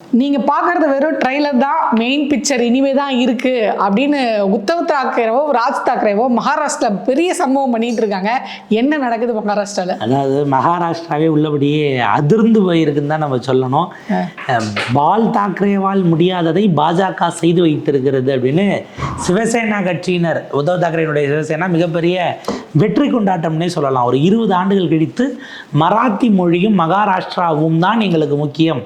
நீங்க பாக்குறது வெறும் ட்ரைலர் தான் மெயின் பிக்சர் இனிமே தான் இருக்கு அப்படின்னு உத்தவ் தாக்கரேவோ ராஜ் தாக்கரேவோ மகாராஷ்டிரா பெரிய சம்பவம் பண்ணிட்டு இருக்காங்க. என்ன நடக்குது மகாராஷ்டிரால? அதாவது மகாராஷ்டிராவே உள்ளபடியே அதிர்ந்து போயிருக்குன்னு தான் நம்ம சொல்லணும். பால் தாக்கரேவால் முடியாததை பாஜக செய்து வைத்திருக்கிறது அப்படின்னு சிவசேனா கட்சியினர் உத்தவ் தாக்கரேனுடைய சிவசேனா மிகப்பெரிய வெற்றி கொண்டாட்டம்னே சொல்லலாம். ஒரு இருபது ஆண்டுகள் கழித்து மராத்தி மொழியும் மகாராஷ்டிராவும் தான் எங்களுக்கு முக்கியம்.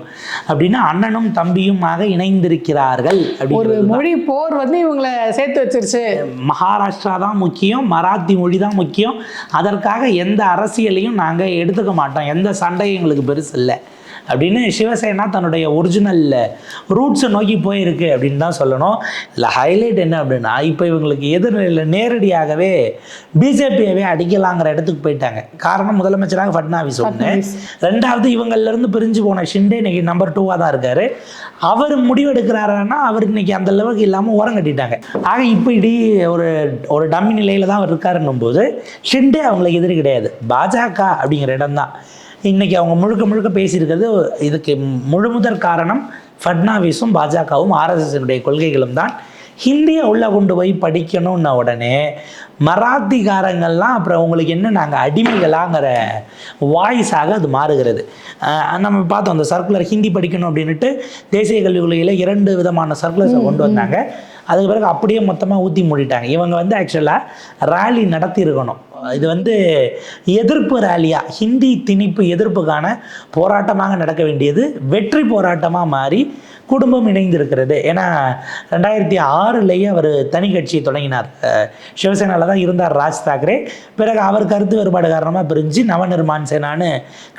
அப்படின்னு அண்ணனும் தம்பியுமாக இணைந்திருக்கிறார்கள் ஒரு மொழி போர் வந்து இவங்களை சேர்த்து வச்சிருச்சு. மகாராஷ்டிரா தான் முக்கியம் மராத்தி மொழி தான் முக்கியம். அதற்காக எந்த அரசியலையும் நாங்கள் எடுத்துக்க மாட்டோம். எந்த சண்டையும் எங்களுக்கு பெருசு இல்லை. அப்படின்னு சிவசேனா தன்னுடைய ஒரிஜினல் ரூட்ஸை நோக்கி போயிருக்கு அப்படின்னு தான் சொல்லணும். இதில் ஹைலைட் என்ன அப்படின்னா இப்போ இவங்களுக்கு எதிர்நிலையில் நேரடியாகவே பிஜேபியவே அடிக்கலாங்கிற இடத்துக்கு போயிட்டாங்க. காரணம் முதலமைச்சராக ஃபட்னாவிஸ் ஒன்று ரெண்டாவது இவங்கள்லேருந்து பிரிஞ்சு போன ஷிண்டே இன்னைக்கு நம்பர் டூவாக தான் இருக்காரு. அவர் முடிவெடுக்கிறாருன்னா அவர் இன்னைக்கு அந்த லெவலுக்கு இல்லாமல் ஓரம் கட்டிட்டாங்க. ஆக இப்போ இடி ஒரு ஒரு டம்மி நிலையில் தான் அவர் இருக்காருன்னும் போது ஷிண்டே அவங்களுக்கு எதிரி கிடையாது. பாஜக அப்படிங்கிற இடம் தான். இன்னைக்கு அவங்க முழுக்க முழுக்க பேசியிருக்கிறது இதுக்கு முழுமுதற் காரணம் ஃபட்னாவிஸும் பாஜகவும் ஆர்எஸ்எஸ்னுடைய கொள்கைகளும் தான். ஹிந்தியை உள்ளே கொண்டு போய் படிக்கணும்ன உடனே மராத்திகாரங்கள்லாம் அப்புறம் உங்களுக்கு என்ன நாங்கள் அடிமைகளாங்கிற வாய்ஸாக அது மாறுகிறது. நம்ம பார்த்தோம் அந்த சர்க்குலர் ஹிந்தி படிக்கணும் அப்படின்ட்டு தேசிய கல்விக் கொள்கையில் இரண்டு விதமான சர்க்குலர்ஸை கொண்டு வந்தாங்க. அதுக்கு பிறகு அப்படியே மொத்தமாக ஊற்றி மூடிட்டாங்க. இவங்க வந்து ஆக்சுவலாக ரேலி நடத்தி இருக்கணும் இது வந்து எதிர்ப்பு ரேலியாக ஹிந்தி திணிப்பு எதிர்ப்புக்கான போராட்டமாக நடக்க வேண்டியது. வெற்றி போராட்டமாக மாறி குடும்பம் இணைந்திருக்கிறது. ஏன்னா ரெண்டாயிரத்தி ஆறுலேயே அவர் தனி கட்சியை தொடங்கினார். சிவசேனாவில் தான் இருந்தார் ராஜ் தாக்கரே. பிறகு அவர் கருத்து வேறுபாடு காரணமாக பிரிஞ்சு நவ நிர்மாண் சேனான்னு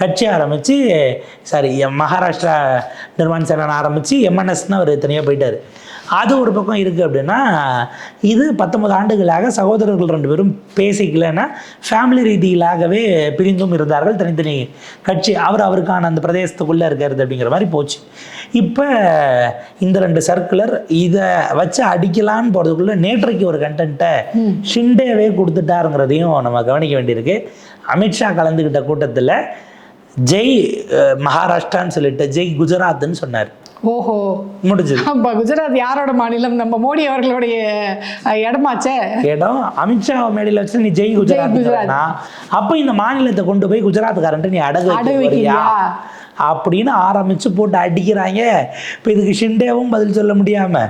கட்சி ஆரம்பித்து சாரி மகாராஷ்டிரா நிர்மாண் சேனான்னு ஆரம்பித்து எம்என்எஸ்னு அவர் தனியாக போயிட்டார். அது ஒரு பக்கம் இருக்குது அப்படின்னா இது பத்தொன்பது ஆண்டுகளாக சகோதரர்கள் ரெண்டு பேரும் பேசிக்கலன்னா ஃபேமிலி ரீதியிலாகவே பிரிந்தும் இருந்தார்கள். தனித்தனி கட்சி அவர் அவருக்கான அந்த பிரதேசத்துக்குள்ளே இருக்கிறது அப்படிங்கிற மாதிரி போச்சு. இப்போ இந்த ரெண்டு சர்க்குலர் இதை வச்சு அடிக்கலான்னு போகிறதுக்குள்ளே நேற்றைக்கு ஒரு கண்டென்ட்டை ஷிண்டேவே கொடுத்துட்டாருங்கிறதையும் நம்ம கவனிக்க வேண்டியிருக்கு. அமித்ஷா கலந்துக்கிட்ட கூட்டத்தில் ஜெய் மகாராஷ்டிரான்னு சொல்லிட்டு ஜெய் குஜராத்னு சொன்னார். ஓஹோ முடிஞ்சது அப்ப குஜராத் யாரோட மாநிலம் நம்ம மோடி அவர்களுடைய இடமாச்சே இடம் அமித்ஷா மேடையில் வச்சு நீ ஜெய் குஜராத். அப்போ இந்த மாநிலத்தை கொண்டு போய் குஜராத்துக்காரன்ட்டு நீ அடகு அடகு? வைக்கிறியா? அப்படின்னு ஆரம்பிச்சு போட்டு அடிக்கிறாங்க. இப்போ இதுக்கு ஷிண்டேவும் பதில் சொல்ல முடியாம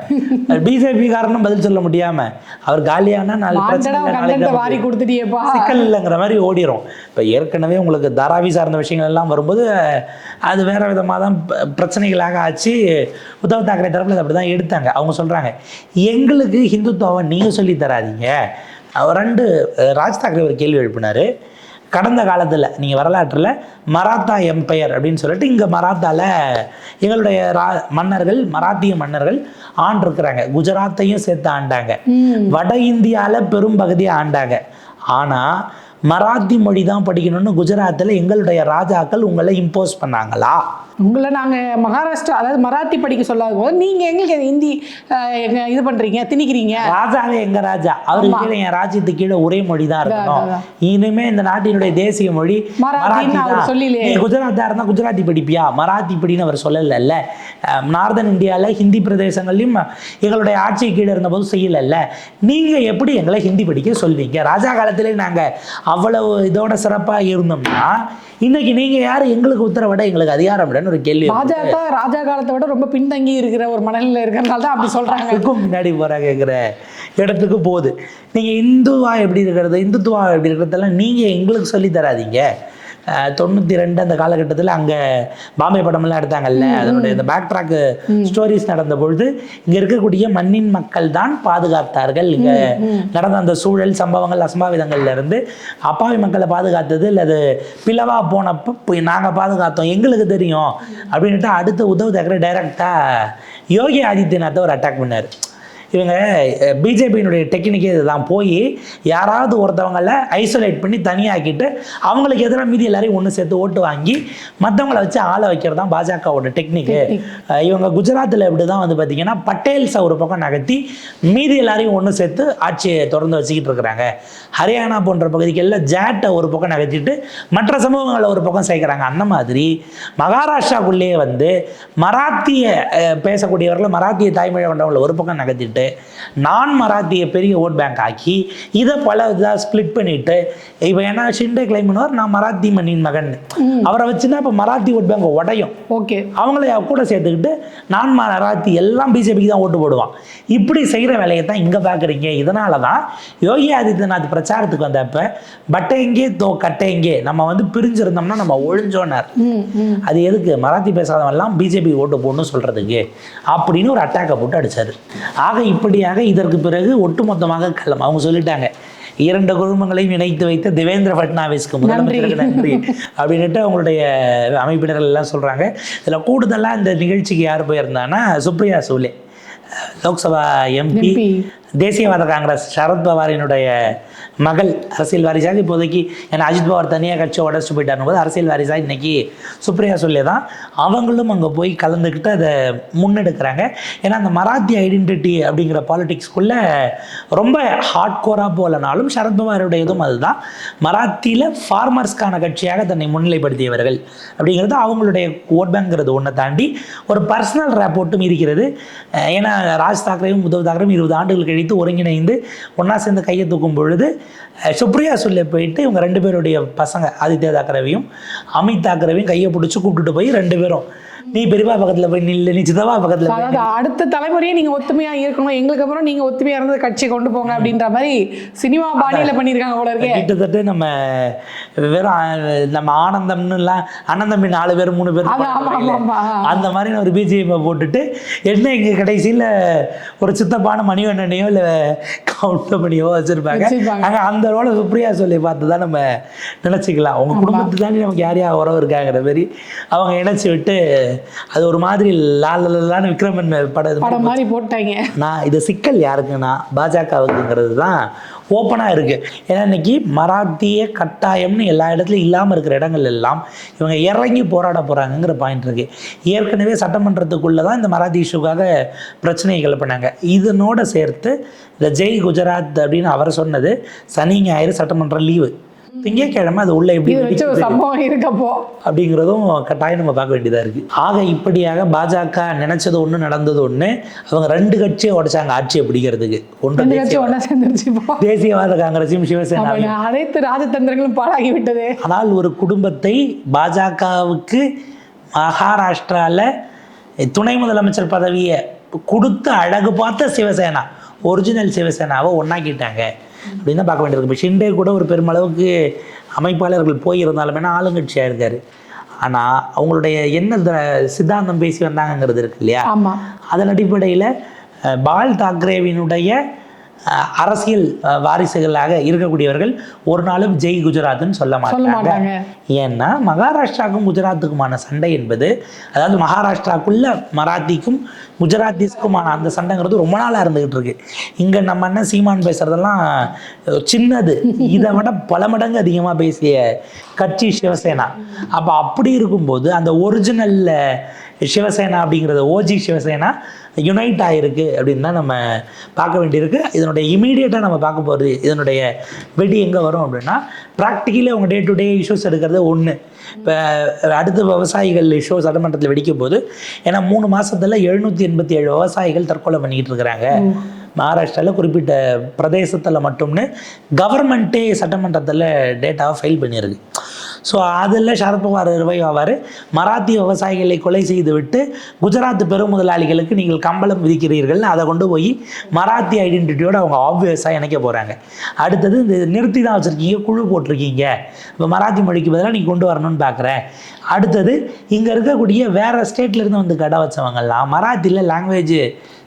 பிஜேபி காரனும் பதில் சொல்ல முடியாம அவர் காலியானா நாலு பிரச்சனை சிக்கல் இல்லைங்கிற மாதிரி ஓடிரும். இப்போ ஏற்கனவே உங்களுக்கு தாராவி சார்ந்த விஷயங்கள் எல்லாம் வரும்போது அது வேற விதமாக தான் பிரச்சனைகளாக ஆச்சு. உத்தவ் தாக்கரே தரப்பில் அப்படி தான் எடுத்தாங்க. அவங்க சொல்கிறாங்க எங்களுக்கு ஹிந்துத்துவாவை நீங்கள் சொல்லி தராதீங்க. ரெண்டு ராஜ் தாக்கரே ஒரு கேள்வி எழுப்பினார். கடந்த காலத்தில் நீங்கள் வரலாற்றில் மராத்தா எம்பையர் அப்படின்னு சொல்லிட்டு இங்கே மராத்தாவில் எங்களுடைய ரா மன்னர்கள் மராத்திய மன்னர்கள் ஆண்டிருக்கிறாங்க. குஜராத்தையும் சேர்த்து ஆண்டாங்க. வட இந்தியாவில் பெரும் பகுதியை ஆண்டாங்க. ஆனால் மராத்தி மொழி தான் படிக்கணும்னு குஜராத்தில் எங்களுடைய ராஜாக்கள் உங்களை இம்போஸ் பண்ணாங்களா? உங்களை நாங்க மகாராஷ்டிரா அதாவது மராத்தி படிக்க சொல்லாத போது நீங்க எங்களுக்கு ஹிந்தி அஹ், எங்க இது பண்றீங்க திணிக்கிறீங்க? ராஜாவே எங்க ராஜா. அவருக்கு கீழே என் ராஜ்யத்துக்கு கீழே ஒரே மொழி தான் இருக்கணும். இனிமே இந்த நாட்டினுடைய தேசிய மொழி. சொல்லலையே. குஜராத்தா இருந்தா குஜராத்தி படிப்பியா? மராத்தி படின்னு அவர் சொல்லலைல்ல. நார்தன் இந்தியாவில் ஹிந்தி பிரதேசங்கள்லையும் எங்களுடைய ஆட்சி கீழே இருந்தபோது செய்யலைல்ல. நீங்க எப்படி எங்களை ஹிந்தி படிக்க சொல்வீங்க? ராஜா காலத்திலே நாங்க அவ்வளவு இதோட சிறப்பா இருந்தோம்னா இன்னைக்கு நீங்க யாரு? எங்களுக்கு உத்தரவிட எங்களுக்கு அதிகாரம் விடன்னு ஒரு கேள்வி பாஜக ராஜா காலத்தை விட ரொம்ப பின்தங்கி இருக்கிற ஒரு மனநிலையில இருக்கிறனால தான் அப்படி சொல்றாங்க. அதுக்கும் முன்னாடி போகிறாங்கிற இடத்துக்கு போகுது. நீங்கள் இந்துவா எப்படி இருக்கிறது இந்துத்துவா எப்படி இருக்கிறதெல்லாம் நீங்கள் எங்களுக்கு சொல்லி தராதீங்க. தொண்ணூத்தி ரெண்டு அந்த காலகட்டத்தில் அங்கே பாம்பே படமெல்லாம் எடுத்தாங்கல்ல. அதனுடைய இந்த பேக் ட்ராக் ஸ்டோரிஸ் நடந்த பொழுது இங்கே இருக்கக்கூடிய மண்ணின் மக்கள் தான் பாதுகாத்தார்கள். இங்கே நடந்த அந்த சூழல் சம்பவங்கள் அசம்பாவிதங்கள்ல இருந்து அப்பாவி மக்களை பாதுகாத்தது இல்லை அது பிளவா போனப்போ நாங்கள் பாதுகாத்தோம். எங்களுக்கு தெரியும். அப்படின்ட்டு அடுத்த உத்தவ் தாக்கரே டைரக்டாக யோகி ஆதித்யநாத்தை ஒரு அட்டாக் பண்ணார். இவங்க பிஜேபியினுடைய டெக்னிக்கே இதுதான் போய் யாராவது ஒருத்தவங்கள ஐசோலேட் பண்ணி தனியாக்கிட்டு அவங்களுக்கு எதிராக மீதி எல்லாரையும் ஒன்று சேர்த்து ஓட்டு வாங்கி மற்றவங்கள வச்சு ஆள வைக்கிறது தான் பாஜகவோட டெக்னிக்கு இவங்க குஜராத்தில் இப்படி தான் வந்து பார்த்தீங்கன்னா பட்டேல்ஸை ஒரு பக்கம் நகர்த்தி மீதி எல்லாரையும் ஒன்று சேர்த்து ஆட்சியை தொடர்ந்து வச்சுக்கிட்டு இருக்கிறாங்க. ஹரியானா போன்ற பகுதிகளில் ஜாட்டை ஒரு பக்கம் நகர்த்திட்டு மற்ற சமூகங்களை ஒரு பக்கம் சேர்க்குறாங்க. அந்த மாதிரி மகாராஷ்டிராக்குள்ளேயே வந்து மராத்திய பேசக்கூடியவர்களை மராத்திய தாய்மொழி கொண்டவங்களை ஒரு பக்கம் நகர்த்திட்டு நான் மராத்திய பெரிய ஓட் பேங்க் ஆக்கி இதை பல இதாக ஸ்ப்ளிட் பண்ணிட்டு இப்போ ஏன்னா ஷிண்டே கிளைம் பண்ணுவார் நான் மராத்தி மண்ணின் மகன். அவரை வச்சுன்னா இப்போ மராத்தி ஓட் பேங்க் உடையும். ஓகே. அவங்கள கூட சேர்த்துக்கிட்டு நான் மராத்தி எல்லாம் பிஜேபிக்கு தான் ஓட்டு போடுவான். இப்படி செய்கிற வேலையை தான் இங்கே பார்க்குறீங்க இதனால தான் யோகி ஆதித்யநாத் பிரச்சாரத்துக்கு வந்தப்ப பட்டை எங்கே தோ கட்டை எங்கே நம்ம வந்து பிரிஞ்சிருந்தோம்னா நம்ம ஒழிஞ்சோனார் அது எதுக்கு? மராத்தி பேசாதவன் எல்லாம் பிஜேபி ஓட்டு போடணும்னு சொல்கிறதுக்கு அப்படின்னு ஒரு அட்டாக்கை போட்டு அடிச்சார். ஆக இப்படியாக இதற்கு பிறகு ஒட்டுமொத்தமாக கள்ளம். அவங்க சொல்லிட்டாங்க இரண்டு குடும்பங்களையும் இணைத்து வைத்த தேவேந்திர ஃபட்னாவிஸ்க்கு முதலமைச்சருக்கு நன்றி. அப்படின்னுட்டு அவங்களுடைய அமைப்பினர்கள் எல்லாம் சொல்கிறாங்க இதில் கூடுதலாக இந்த நிகழ்ச்சிக்கு யார் போயிருந்தான்னா சுப்ரியா சூலே லோக்சபா எம்பி. தேசியவாத காங்கிரஸ் சரத் பவாரினுடைய மகள் அரசியல் வாரிசாக இப்போதைக்கு ஏன்னா அஜித் பவார் தனியாக கட்சி உடச்சிட்டு போயிட்டாருன்னு போது அரசியல் வாரிசாக இன்றைக்கி சுப்ரியா சொல்லி தான் அவங்களும் அங்கே போய் கலந்துக்கிட்டு அதை முன்னெடுக்கிறாங்க. ஏன்னா அந்த மராத்தி ஐடென்டிட்டி அப்படிங்கிற பாலிடிக்ஸ்குள்ளே ரொம்ப ஹார்ட் கோராக போலனாலும் சரத்பவாருடையதும் அதுதான். மராத்தியில் ஃபார்மர்ஸ்க்கான கட்சியாக தன்னை முன்னிலைப்படுத்தியவர்கள் அப்படிங்கிறது அவங்களுடைய ஓட் பேங்கிறது ஒன்றை தாண்டி ஒரு பர்சனல் ரேப்போர்ட்டும் இருக்கிறது. ஏன்னா ராஜ் தாக்கரேவும் உத்தவ் தாக்கரேவும் இருபது ஆண்டுகள் கழித்து ஒருங்கிணைந்து ஒன்றா சேர்ந்து கையை தூக்கும் பொழுது சுப்ரியா சொல்ல போயிட்டு இவங்க ரெண்டு பேருடைய பசங்க ஆதித்யா தாக்கரவையும் அமித் தாக்கரவையும் கையை பிடிச்சி கூப்பிட்டுட்டு போய் ரெண்டு பேரும் நீ பெரியப்பா பக்கத்தில் போய் நில்லு நீ சித்தப்பா பக்கத்தில் அதாவது அடுத்த தலைமுறையே நீங்க ஒத்துமையா இருக்கணும் எங்களுக்கு அப்புறம் நீங்க ஒத்துமையா இருந்து கட்சி கொண்டு போங்க அப்படின்ற மாதிரி சினிமா பாணியில பண்ணிருக்காங்க போல இருக்கே. கிட்டத்தட்ட நம்ம வெறும் நம்ம ஆனந்தம்னுலாம் அனந்தம்பி நாலு பேர் மூணு பேர். அந்த மாதிரி ஒரு பிஜிஎம் போட்டுட்டு என்ன இங்க கடைசியில் ஒரு சித்தப்பான மணிவண்ணனையோ இல்லை கவுண்டமணியோ வச்சிருப்பாங்க. வச்சிருப்பாங்க. அங்க அந்த ரோலை சுப்ரியா சொல்லி பார்த்து தான் நம்ம நினச்சிக்கலாம். அவங்க குடும்பத்து தாண்டி நமக்கு யார் யார் உறவு இருக்காங்கிற மாதிரி அவங்க இணைச்சி விட்டு அது ஒரு மாதிரி லாலான்னு விக்ரமன் படம் படம் மாதிரி போட்டாங்க. நான் இது சிக்கல் யாருக்குன்னா பாஜகவுக்குங்கிறது தான் ஓப்பனாக இருக்குது ஏன்னா இன்னைக்கு மராத்திய கட்டாயம்னு எல்லா இடத்துலையும் இல்லாமல் இருக்கிற இடங்கள் எல்லாம் இவங்க இறங்கி போராட போகிறாங்கங்கிற பாயிண்ட் இருக்குது ஏற்கனவே சட்டமன்றத்துக்குள்ளே தான் இந்த மராத்தி இஷ்யூக்காக பிரச்சனையை கிளப்பினாங்க இதனோட சேர்த்து இந்த ஜெய் குஜராத் அப்படின்னு அவர் சொன்னது சனி ஞாயிறு சட்டமன்றம் லீவு. திங்கட்கிழமை அது உள்ள எப்படி சம்பவம் இருக்கப்போ. அப்படிங்கிறதும் கட்டாயம் நம்ம பார்க்க வேண்டியதாக இருக்குது ஆக இப்படியாக பாஜக நினைச்சது ஒன்று நடந்தது ஒன்று அவங்க ரெண்டு கட்சியை உடைச்சாங்க ஆட்சியை பிடிக்கிறதுக்கு. ஒன்று தேசியவாத காங்கிரஸையும் சிவசேனா அனைத்து ராஜதந்திரங்களும் பாழாகி விட்டது ஆனால் ஒரு குடும்பத்தை பாஜகவுக்கு மகாராஷ்டிராவில் துணை முதலமைச்சர் பதவியை கொடுத்து அழகு பார்த்த சிவசேனா ஒரிஜினல் சிவசேனாவை ஒன்றாக்கிட்டாங்க அப்படின்னு தான் பார்க்க வேண்டியிருக்கு ஷிண்டே கூட ஒரு பெருமளவுக்கு அமைப்பாளர்கள் போயிருந்தாலும் ஆளுங்கட்சியாக இருக்காரு. ஆனால் அவங்களுடைய என்ன சித்தாந்தம் பேசி வந்தாங்கங்கிறது இருக்கு இல்லையா? ஆமா. அதன் அடிப்படையில் பால் தாக்கரேவினுடைய அரசியல் வாரிசுகளாக இருக்கக்கூடியவர்கள் ஒரு நாளும் ஜெய் குஜராத்னு சொல்ல மாட்டாங்க. ஏன்னா மகாராஷ்டிராவுக்கும் குஜராத்துக்குமான சண்டை என்பது அதாவது மகாராஷ்டிராக்குள்ள மராத்திக்கும் குஜராத்திஸ்க்குமான அந்த சண்டைங்கிறது ரொம்ப நாளாக இருந்துகிட்டு இருக்கு. இங்கே நம்ம என்ன சீமான் பேசுறதெல்லாம் சின்னது. இதை விட பல மடங்கு அதிகமாக பேசிய கட்சி சிவசேனா. அப்போ அப்படி இருக்கும்போது அந்த ஒரிஜினல் சிவசேனா அப்படிங்கிறது ஓஜி சிவசேனா யுனைட் ஆகிருக்கு அப்படின்னு தான் நம்ம பார்க்க வேண்டியிருக்கு. இதனுடைய இமீடியட்டாக நம்ம பார்க்க போகிறது இதனுடைய வெடி எங்கே வரும் அப்படின்னா ப்ராக்டிக்கலி அவங்க டே டு டே இஷ்யூஸ் எடுக்கிறது ஒன்று இப்போ அடுத்த விவசாயிகள் இஷ்யூ சட்டமன்றத்தில் வெடிக்கும் போது ஏன்னா மூணு மாசத்துல எழுநூற்றி எண்பத்தி ஏழு விவசாயிகள் தற்கொலை பண்ணிக்கிட்டு இருக்கிறாங்க. மகாராஷ்டிராவில் குறிப்பிட்ட பிரதேசத்தில் மட்டும்னு கவர்மெண்ட்டே சட்டமன்றத்தில் டேட்டாவை ஃபைல் பண்ணியிருக்கு. ஸோ அதில் சரத்பவார் ரிவைவ் ஆவார். மராத்தி விவசாயிகளை கொலை செய்துவிட்டு குஜராத் பெரும் முதலாளிகளுக்கு நீங்கள் கம்பளம் விதிக்கிறீர்கள்னு அதை கொண்டு போய் மராத்தி ஐடென்டிட்டியோட அவங்க ஆப்வியஸாக இணைக்க போகிறாங்க அடுத்தது இந்த நிறுத்தி தான் வச்சுருக்கீங்க குழு போட்டிருக்கீங்க. இப்போ மராத்தி மொழிக்கு பதிலாக நீங்கள் கொண்டு வரணும்னு பார்க்குறேன் அடுத்தது இங்கே இருக்கக்கூடிய வேறு ஸ்டேட்லேருந்து வந்து கடை வச்சவங்கலாம் மராத்தியில் லாங்குவேஜ்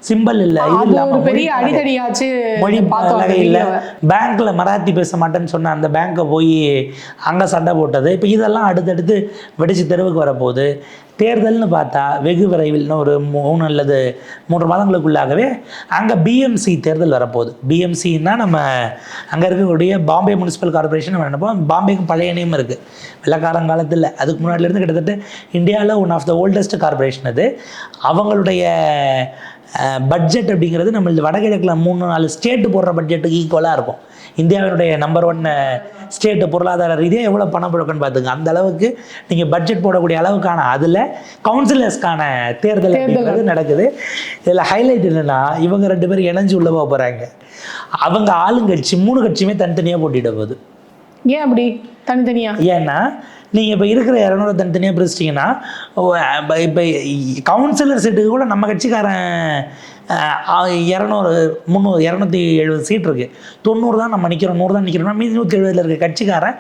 சிம்பிள் இல்லை இது ஒரு பெரிய அடிதடியாச்சு மொழி பலகை இல்லை. பேங்க்ல மராத்தி பேச மாட்டேன்னு சொன்ன அந்த பேங்க்கை போய் அங்கே சண்டை போட்டது. இப்போ இதெல்லாம் அடுத்தடுத்து வெடிச்சு தெருவுக்கு வரப்போகுது. தேர்தல்னு பார்த்தா வெகு விரைவில் இன்னும் ஒரு மூணு அல்லது மூன்று மாதங்களுக்குள்ளாகவே அங்கே பிஎம்சி தேர்தல் வரப்போகுது. பிஎம்சின்னா நம்ம அங்கே இருக்கக்கூடிய பாம்பே முனிசிபல் கார்பரேஷன் நம்ம நினைப்போம் பாம்பேக்கு பழைய நேம் இருக்குது வெள்ளக்காரங்காலத்தில் அதுக்கு முன்னாடிலேருந்து கிட்டத்தட்ட இந்தியாவில் one of the oldest corporation அது. அவங்களுடைய பட்ஜெட் அப்படிங்கிறது நம்ம வடகிழக்கில் மூணு நாலு ஸ்டேட்டு போடுற பட்ஜெட்டுக்கு ஈக்குவலாக இருக்கும். இந்தியாவினுடைய நம்பர் ஒன் ஸ்டேட்டு பொருளாதார ரீதியாக எவ்வளோ பணம் புழக்கம்னு பார்த்துங்க. அந்த அளவுக்கு நீங்கள் பட்ஜெட் போடக்கூடிய அளவுக்கான அதில் கவுன்சிலர்ஸ்க்கான தேர்தல் அப்படிங்கிறது நடக்குது. இதில் ஹைலைட் என்னென்னா இவங்க ரெண்டு பேரும் இணைஞ்சு உள்ள போக போகிறாங்க அவங்க ஆளுங்கட்சி மூணு கட்சியுமே தனித்தனியாக போட்டியிட போகுது. ஏன் அப்படி? தனித்தனியா? ஏன்னா நீங்கள் இப்போ இருக்கிற இரநூறு தனித்தனியாக பிரிச்சிட்டிங்கன்னா இப்போ கவுன்சிலர் சீட்டுக்கு கூட நம்ம கட்சிக்காரன் இரநூறு முந்நூறு இரநூத்தி எழுபது சீட் இருக்குது தொண்ணூறு தான் நம்ம நிற்கிறோம் நூறு தான் நிற்கிறோம்னா மீதி நூற்றி எழுபதில் இருக்க கட்சிக்காரன்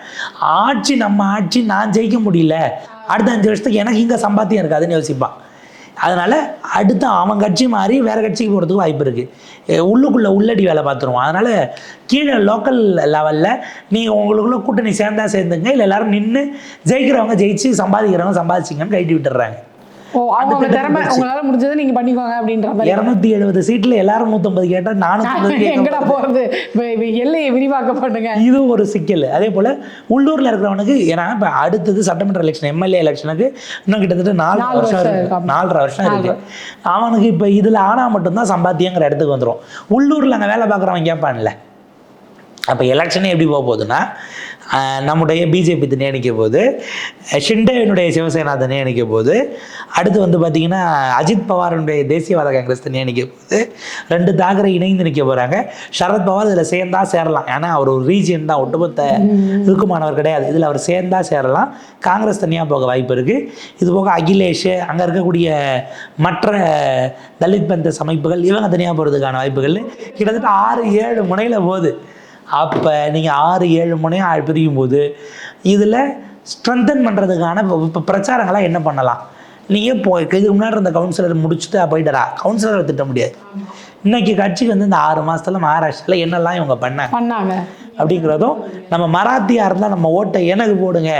ஆட்சி நம்ம ஆட்சி நான் ஜெயிக்க முடியல. அடுத்த அஞ்சு வருஷத்துக்கு எனக்கு இங்கே சம்பாத்தியம் இருக்காதுன்னு யோசிப்பான். அதனால் அடுத்து அவன் கட்சி மாறி வேறு கட்சிக்கு போகிறதுக்கு வாய்ப்பு இருக்குது உள்ளுக்குள்ளே உள்ளடி வேலை பார்த்துருவோம். அதனால் கீழே லோக்கல் லெவலில் நீங்கள் உங்களுக்குள்ள கூட்டணி சேர்ந்தா சேர்ந்துங்க. இல்லை எல்லோரும் நின்று ஜெயிக்கிறவங்க ஜெயிச்சு சம்பாதிக்கிறவங்க சம்பாதிச்சிங்கன்னு கைட்டி விட்டுடுறாங்க. அவங்க திறமை உங்களால முடிஞ்சதை நீங்க பண்ணிக்கோங்க அப்படின்ற மாதிரி. இரநூத்தி எழுபது சீட்டில் எல்லாரும் நூற்றம்பது கேட்டால் நானூற்றி எங்கடா போறது? எல்லையை விரிவாக்க பண்ணுங்க. இது ஒரு சிக்கல். அதே போல் உள்ளூரில் இருக்கிறவனுக்கு ஏன்னா இப்போ அடுத்தது சட்டமன்ற எலெக்ஷன் எம்எல்ஏ எலெக்ஷனுக்கு இன்னும் கிட்டத்தட்ட நாலு வருஷம் இருக்கு. நாலரை வருஷம் இருக்கு. அவனுக்கு இப்போ இதில் ஆனால் மட்டும்தான் சம்பாத்தியங்கிற இடத்துக்கு வந்துடும் உள்ளூரில் அங்கே வேலை பார்க்குறவன் கேட்பான்ல அப்போ எலெக்ஷனே எப்படி போக போகுதுன்னா நம்முடைய பிஜேபி தனியாக நிற்க போகுது. ஷிண்டேவினுடைய சிவசேனா நிற்க போகுது. அடுத்து வந்து பார்த்திங்கன்னா அஜித் பவாருடைய தேசியவாத காங்கிரஸ் நிற்க போகுது. ரெண்டு தாக்கரை இணைந்து நிற்க போகிறாங்க சரத் பவார் இதில் சேர்ந்தா சேரலாம். ஏன்னா அவர் ஒரு ரீஜியன் தான். ஒட்டுமொத்த இருக்குமானவர் கிடையாது. இதில் அவர் சேர்ந்தா சேரலாம். காங்கிரஸ் தனியாக போக வாய்ப்பு இருக்குது இது போக அகிலேஷ் அங்கே இருக்கக்கூடிய மற்ற தலித் பந்தஸ் அமைப்புகள் இவங்க தனியாக போகிறதுக்கான வாய்ப்புகள். கிட்டத்தட்ட ஆறு ஏழு முனையில் போகுது. அப்போ நீங்கள் ஆறு ஏழு முனையாக பிரியும் போது இதில் ஸ்ட்ரென்தன் பண்ணுறதுக்கான இப்போ பிரச்சாரங்களாக என்ன பண்ணலாம்? நீங்கள் இப்போ இதுக்கு முன்னாடி இருந்த கவுன்சிலர் முடிச்சுட்டு போயிட்டரா கவுன்சிலரை திட்ட முடியாது. இன்னைக்கு கட்சிக்கு வந்து இந்த ஆறு மாதத்தில் மகாராஷ்டிராவில் என்னெல்லாம் இவங்க பண்ணாங்க? பண்ணாங்க. அப்படிங்கிறதும் நம்ம மராத்தியாக இருந்தால் நம்ம ஓட்டை எனக்கு போடுங்க.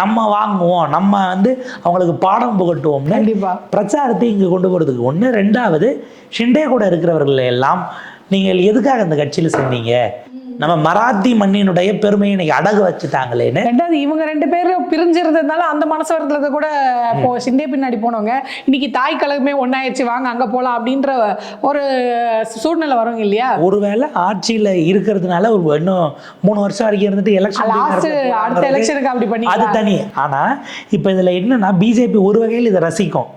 நம்ம வாங்குவோம். நம்ம வந்து அவங்களுக்கு பாடம் புகட்டுவோம்னு பிரச்சாரத்தை இங்கே கொண்டு போகிறதுக்கு ஒன்று ரெண்டாவது ஷிண்டே கூட இருக்கிறவர்கள் எல்லாம் நீங்கள் எதுக்காக இந்த கட்சியில் சேர்ந்தீங்க? நம்ம மராத்தி மண்ணினுடைய பெருமையை இன்னைக்கு அடகு வச்சுட்டாங்களேன்னு ரெண்டாவது இவங்க ரெண்டு பேரும் பிரிஞ்சிருந்ததுனால அந்த மனசு வருத்தத்தை கூட இப்போ சிண்டே பின்னாடி போனவங்க. இன்னைக்கு தாய் கழகமே ஒன்னாயிருச்சு வாங்க அங்க போலாம் அப்படின்ற ஒரு சூழ்நிலை வரும் இல்லையா? ஒருவேளை ஆட்சியில் இருக்கிறதுனால ஒரு இன்னும் மூணு வருஷம் வரைக்கும் இருந்துட்டு லாஸ்ட் அடுத்த எலெக்ஷன் எலெக்ஷனுக்கு அப்படி பண்ணி அது தனி. ஆனா இப்போ இதுல என்னன்னா பிஜேபி ஒரு வகையில் இதை ரசிக்கும்.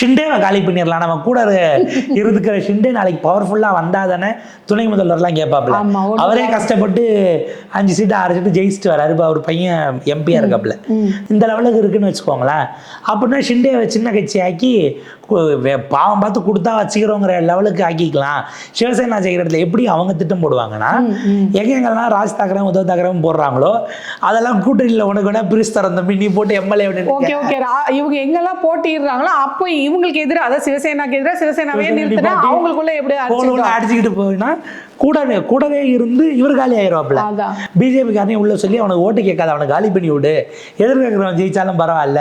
ஷிண்டேவை காலி பண்ணிடலாம். நம்ம கூட இரு- இருக்கிற ஷிண்டே நாளைக்கு பவர்ஃபுல்லா வந்தா தானே துணை முதல்வர்லாம் கேட்பாப்ல அவரே கஷ்டப்பட்டு அஞ்சு சீட்டு ஆறு சீட்டு ஜெயிச்சுட்டு வராரு. இப்போ அவர் பையன் எம்பியா இருக்காப்ல இந்த லெவலுக்கு இருக்குன்னு வச்சுக்கோங்களேன். அப்படின்னா ஷிண்டேவை சின்ன கட்சி ஆக்கி கு- வே- பாவம் பார்த்து கொடுத்தா வச்சுக்கிறோங்கிற லெவலுக்கு ஆக்கிக்கலாம். சிவசேனா ஜெயிக்கிற இடத்துல எப்படி அவங்க திட்டம் போடுவாங்கன்னா எங்கெங்கெல்லாம் ராஜ் தாக்கரே உத்தவ் தாக்கரேவும் போடுறாங்களோ அதெல்லாம் கூட்டணியில் உனக்கு வேணா பிரிச்சு தரம் தம்பி நீ போட்டு எம்எல்ஏ ஓகே ஓகே. இவங்க எங்கெல்லாம் போட்டிடுறாங்களோ அப்போ இவங்களுக்கு எதிராக அதாவது சிவசேனாக்கு எதிராக சிவசேனாவே நிறுத்தினா அவங்களுக்குள்ள எப்படி? அடிச்சுக்கிட்டு போயினா கூடவே கூடவே இருந்து இவர் காலி ஆயிடுவாப்ல பிஜேபி காரனையும் உள்ள சொல்லி அவனுக்கு ஓட்டு கேட்காத அவனை காலி பண்ணி விடு. எதிர்க்கிறவன் ஜெயிச்சாலும் பரவாயில்ல.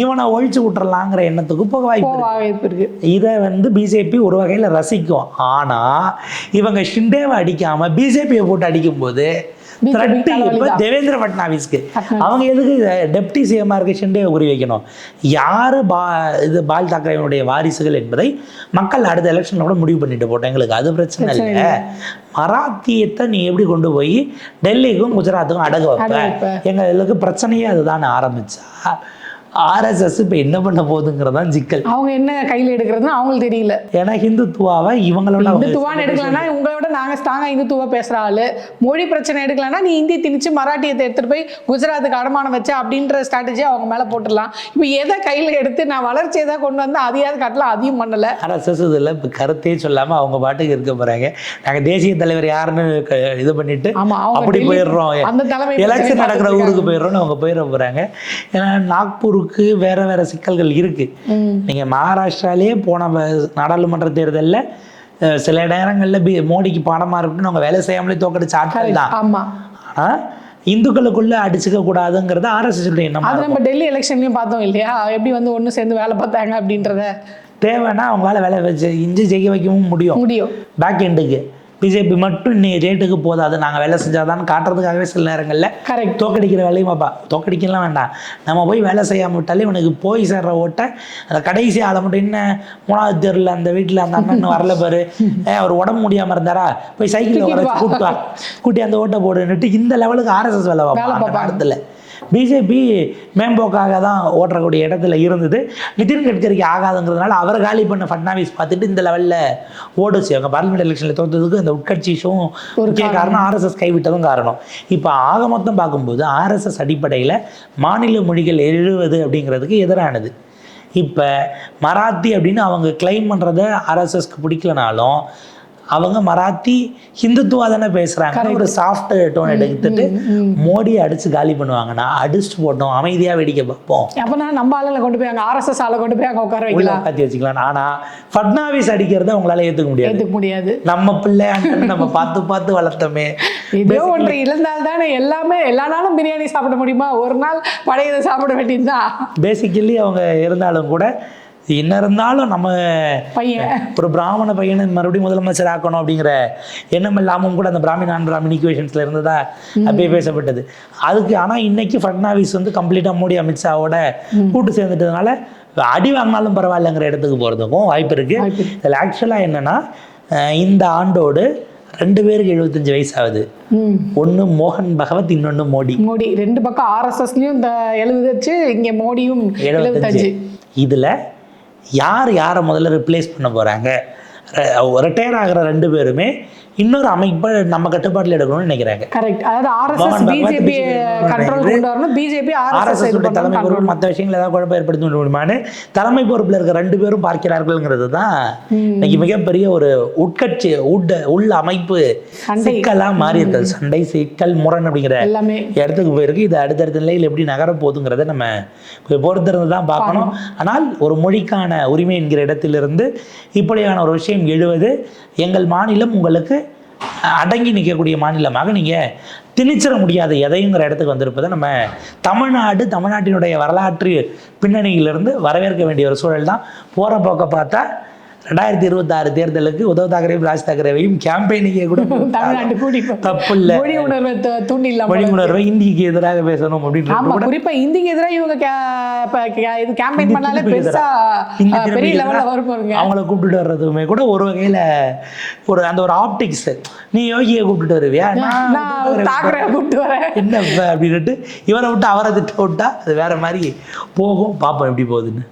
இவனை ஒழிச்சு விட்டுறலாங்கிற எண்ணத்துக்கு போக வாய்ப்பு இருக்கு. இதை வந்து பிஜேபி ஒரு வகையில் ரசிக்கும். ஆனால் இவங்க ஷிண்டேவை அடிக்காம பிஜேபியை போட்டு அடிக்கும்போது தலைவலி இப்ப. தேவேந்திர ஃபட்னாவிஸ்க்கு ஃபட்னாவிஸ். அவங்க எதுக்கு டெப்டி சிஎம்மாக இருக்க ஷிண்டேவை குறி வைக்கணும்? யார் பா இது பால் தாக்கரேவனுடைய வாரிசுகள் என்பதை மக்கள் அடுத்த எலெக்ஷனில் கூட முடிவு பண்ணிட்டு போட்டோம். எங்களுக்கு அது பிரச்சனை இல்லை. மராத்தியத்தை நீ எப்படி கொண்டு போய் டெல்லிக்கும் குஜராத்துக்கும் அடகு வைப்ப. எங்களுக்கு பிரச்சனையே அதுதான். ஆரம்பிச்சா ஆர்எஸ்எஸ் இப்போ என்ன பண்ண போகுதுங்கிறதான் சிக்கல். அவங்க என்ன கையில எடுக்கிறதுன்னு அவங்களுக்கு தெரியல. ஏன்னா ஹிந்துத்துவாவை இவங்களோட அவங்க இந்துத்துவான்னு எடுக்கலன்னா உங்களோட நாங்க ஸ்ட்ராங்கா இந்துத்துவா பேசுற ஆளு. மொழி பிரச்சனை எடுக்கலன்னா நீ இந்தி திணிச்சு மராட்டியத்தை எடுத்துட்டு போய் குஜராத்துக்கு அடமானம் வச்ச அப்படின்ற ஸ்ட்ராட்டஜி அவங்க மேல போட்டுடலாம். இப்போ எதை கையில எடுத்து நான் வளர்ச்சி எதை கொண்டு வந்து அதையாவது காட்டலாம் அதையும் பண்ணல. ஆர்எஸ்எஸ் இதில் இப்போ கருத்தே சொல்லாமல் அவங்க பாட்டுக்கு இருக்க போகிறாங்க நாங்கள் தேசிய தலைவர் யாருன்னு இது பண்ணிட்டு அப்படி போயிடுறோம். அந்த தலைமை எலெக்ஷன் நடக்கிற ஊருக்கு போயிடுறோம்னு அவங்க போயிட போகிறாங்க ஏன்னா நாக்பூருக்கு வேற வேற சிக்கல்கள் இருக்குது ம். நீங்கள் மகாராஷ்டிராலேயே போன நாடாளுமன்ற தேர்தலில் சில நேரங்களில் மோடிக்கு பாடமாக இருக்குன்னு அவங்க வேலை செய்யாமலே தோக்கடிச்ச ஆட்கள் தான். ஆமா. ஆனால் இந்துக்களுக்குள்ள அடிச்சுக்க கூடாதுங்கிறது ஆர்எஸ்எஸ் எண்ணமா அது நம்ம டெல்லி எலெக்ஷன்லயும் பார்த்தோம் இல்லையா? எப்படி வந்து ஒண்ணு சேர்ந்து வேலை பார்த்தாங்க அப்படின்றத. தேவைன்னா அவங்களால வேலை வச்சு இஞ்சி ஜெயிக்க வைக்கவும் முடியும். முடியும். பேக் எண்டுக்கு பிஜேபி மட்டும் இன்னி ரேட்டுக்கு போதாது. நாங்கள் வேலை செஞ்சாதான் காட்டுறதுக்காகவே சில நேரங்களில் கரெக்ட் தோக்கடிக்கிற வேலையும் பார்ப்பா. தோக்கடிக்கலாம் வேண்டாம். நம்ம போய் வேலை செய்யாம விட்டாலே இவனுக்கு போய் சேர்ற ஓட்டை அந்த கடைசி ஆளை மட்டும் என்ன மூணாவது தெருவில் அந்த வீட்டில் அந்த அண்ணன் வரல பாரு. அவர் உடம்பு முடியாமல் இருந்தாரா? போய் சைக்கிளில் வர வா. கூட்டு அந்த ஓட்டை போடுன்னுட்டு இந்த லெவலுக்கு ஆர்எஸ்எஸ் வேலை பார்ப்பாங்க பார்ப்பாங்க. இடத்துல பிஜேபி மேம்போக்காக தான் ஓட்டக்கூடிய இடத்துல இருந்தது. நிதின் கட்கரிக்கு ஆகாதுங்கிறதுனால அவர் காலி பண்ண ஃபட்னாவிஸ் பார்த்துட்டு இந்த லெவலில் ஓடுச்சு. அவங்க பார்லிமெண்ட் எலெக்ஷனில் தோற்றதுக்கு அந்த உட்கட்சி ஒரு முக்கிய காரணம். ஆர்எஸ்எஸ் கைவிட்டதும் காரணம். இப்போ ஆக மொத்தம் பார்க்கும்போது ஆர்எஸ்எஸ் அடிப்படையில் மாநில மொழிகள் எழுவது அப்படிங்கிறதுக்கு எதிரானது. இப்போ மராத்தி அப்படின்னு அவங்க கிளைம் பண்ணுறத ஆர்எஸ்எஸ்க்கு பிடிக்கலனாலும் அவங்க மராத்தி ஹிந்துத்துவா தானே பேசுகிறாங்க ஒரு சாஃப்ட் டோன் எடுத்துட்டு மோடியை அடிச்சு காலி பண்ணுவாங்கன்னா அடிச்சுட்டு போட்டோம் அமைதியாக வேடிக்கை பார்ப்போம். அப்பனா நம்ம ஆளுங்களை கொண்டு போய் அங்க ஆர்எஸ்எஸ் ஆளை கொண்டு போய் அங்க உட்கார வைக்கலாம். உட்காத்தி வச்சுக்கலாம். ஆனா ஃபட்னாவிஸ் அடிக்கிறத உங்களால ஏத்துக்க முடியாது. ஏத்துக்க முடியாது. நம்ம பிள்ளை நம்ம பார்த்து பார்த்து வளர்த்தோமே. ஏதோ ஒன்று இழந்தால் தானே எல்லாமே எல்லா நாளும் பிரியாணி சாப்பிட முடியுமா? ஒரு நாள் பழையதை சாப்பிட வேண்டியதுதான். பேசிக்கலி அவங்க இருந்தாலும் கூட என்ன இருந்தாலும் நம்ம பையன். ஒரு பிராமண பையனை மறுபடியும் முதலமைச்சர் ஆக்கணும் அப்படிங்கிற எண்ணம் இல்லாமல் கூட அந்த பிராமின் ஆன் பிராமின் ஈக்குவேஷன்ஸில் இருந்ததா அப்பயே பேசப்பட்டது. அதுக்கு ஆனால் இன்னைக்கு ஃபட்னாவிஸ் வந்து கம்ப்ளீட்டாக மோடி அமித்ஷாவோட கூட்டு சேர்ந்துட்டதுனால அடி வாங்கினாலும் பரவாயில்லைங்கிற இடத்துக்கு போகிறதுக்கும் வாய்ப்பு இருக்குது வாய்ப்பு இதில் ஆக்சுவலாக என்னென்னா இந்த ஆண்டோடு ரெண்டு பேருக்கு எழுபத்தஞ்சு வயசு ஆகுது ஒன்று மோகன் பகவத் இன்னொன்று மோடி. மோடி. ரெண்டு பக்கம் ஆர்எஸ்எஸ்லயும் இந்த எழுபது இங்க மோடியும் எழுபத்தஞ்சு. இதில் யார் யாரை முதல்ல ரிப்ளேஸ் பண்ண போகிறாங்க ரிட்டையர் ஆகிற ரெண்டு பேருமே இன்னொரு அமைப்பை நம்ம கட்டுப்பாட்டில் எடுக்கணும்னு நினைக்கிறாங்க. கரெக்ட் அதாவது ஆர்எஸ்எஸ் பிஜேபி கண்ட்ரோல் இது. கொண்டு வரணும். பிஜேபி ஆர்எஸ்எஸ் தலைமை பொறுப்பு மற்ற விஷயங்கள் ஏதாவது குழப்பம் ஏற்படுத்த முடியுமான்னு தலைமை பொறுப்பில் இருக்க ரெண்டு பேரும் பார்க்கிறார்கள்ங்கிறது தான் இன்னைக்கு மிகப்பெரிய ஒரு உட்கட்சி உட் உள் அமைப்பு சண்டை. சிக்கலா மாறி இருக்குது சண்டை சிக்கல் முரண் அப்படிங்கிற இடத்துக்கு போயிருக்கு. இது அடுத்தடுத்த நிலையில் எப்படி நகர போகுதுங்கிறத நம்ம பொறுத்திருந்து தான் பார்க்கணும். ஆனால் ஒரு மொழிக்கான உரிமை என்கிற இடத்திலிருந்து இப்படியான ஒரு விஷயம் எழுவது எங்கள் மாநிலம் உங்களுக்கு அடங்கி நிற்கக்கூடிய மாநிலமாக நீங்கள் திணிச்சிட முடியாத எதையுங்கிற இடத்துக்கு வந்திருப்பதை நம்ம தமிழ்நாடு தமிழ்நாட்டினுடைய வரலாற்று பின்னணியிலிருந்து வரவேற்க வேண்டிய ஒரு சூழல் தான் போகிற போக்க பார்த்தா ரெண்டாயிரத்தி இருபத்தாறு தேர்தலுக்கு உத்தவ் தாக்கரேயும் ராஜ் தாக்கரேவையும் கேம்பெயினிங்கே கூட தமிழ்நாட்டு கூடி தப்பு இல்லை மொழி உணர்வை து- தூண்டி இல்லாம வழிமுணர்வை இந்திக்கு எதிராக பேசணும் அப்படின்றது ஆமா கூட குறிப்பா இந்திக்கு எதிராக இவங்க இது கேம்பெயின் பண்ணாலே திருப்பி பெருசா இந்தி அஹ், திருப்பி பெரிய லெவல்ல வரும் அவங்கள கூப்பிட்டுட்டு வர்றதுமே கூட ஒரு வகையில ஒரு அந்த ஒரு ஆப்டிக்ஸ் நீ யோகியை கூப்பிட்டுட்டு வருவியா? நான் தாக்கரை கூப்பிட்டு வரேன். என்ன இப்ப அப்படின்னுட்டு இவரை விட்டு அவரை திட்ட விட்டா அது வேற மாதிரி போகும். பார்ப்போம் எப்படி போகுதுன்னு.